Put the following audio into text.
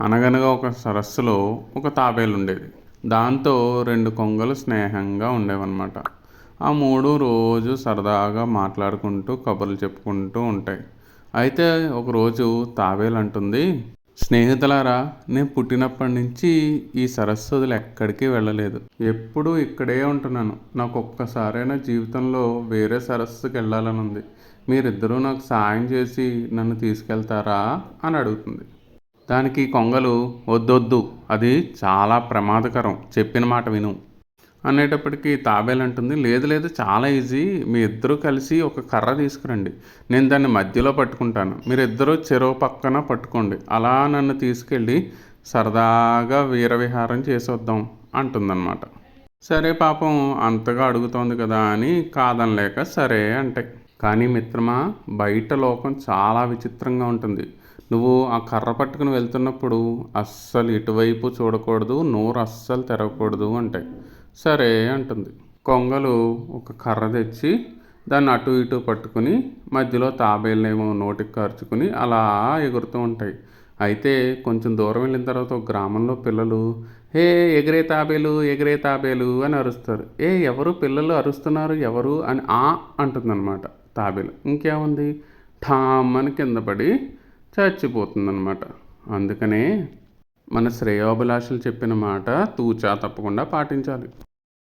అనగనగా ఒక సరస్సులో ఒక తాబేలు ఉండేది. దాంతో రెండు కొంగలు స్నేహంగా ఉండేవన్నమాట. ఆ మూడు రోజు సరదాగా మాట్లాడుకుంటూ కబుర్లు చెప్పుకుంటూ ఉంటాయి. అయితే ఒకరోజు తాబేలు అంటుంది స్నేహితులారా నేను పుట్టినప్పటి నుంచి ఈ సరస్సు వదిలి ఎక్కడికి వెళ్ళలేదు. ఎప్పుడూ ఇక్కడే ఉంటున్నాను. నాకు ఒక్కసారైనా జీవితంలో వేరే సరస్సుకి వెళ్ళాలని ఉంది మీరిద్దరూ నాకు సాయం చేసి నన్ను తీసుకెళ్తారా? అని అడుగుతుంది. దానికి కొంగలు వద్దొద్దు అది చాలా ప్రమాదకరం చెప్పిన మాట విను అనేటప్పటికీ తాబేలు అంటుంది. లేదు లేదు చాలా ఈజీ. మీ ఇద్దరూ కలిసి ఒక కర్ర తీసుకురండి. నేను దాన్ని మధ్యలో పట్టుకుంటాను. మీరిద్దరూ చెరువు పక్కన పట్టుకోండి. అలా నన్ను తీసుకెళ్ళి సరదాగా వీరవిహారం చేసొద్దాం అంటుందన్నమాట. సరే పాపం అంతగా అడుగుతోంది కదా అని కాదనలేక సరే అంటే కానీ మిత్రమా బయట లోకం చాలా విచిత్రంగా ఉంటుంది. నువ్వు ఆ కర్ర పట్టుకుని వెళ్తున్నప్పుడు అస్సలు ఇటువైపు చూడకూడదు నోరు అస్సలు తెరవకూడదు అంటే. సరే అంటుంది. కొంగలు ఒక కర్ర తెచ్చి దాన్ని అటు ఇటు పట్టుకుని మధ్యలో తాబేళ్ళేమో నోటికి ఖర్చుకుని అలా ఎగురుతూ ఉంటాయి. అయితే కొంచెం దూరం వెళ్ళిన తర్వాత ఒక గ్రామంలో పిల్లలు హే ఎగిరే తాబేలు ఎగిరే తాబేలు అని అరుస్తారు. ఏ ఎవరు పిల్లలు అరుస్తున్నారు? ఎవరు? అని ఆ అంటుందన్నమాట. తాబేలు. ఇంకేముంది? ఠామ్ అని కింద పడి చచ్చిపోతుందన్నమాట. అందుకనే మన శ్రేయోభిలాషులు చెప్పిన మాట తూచా తప్పకుండా పాటించాలి.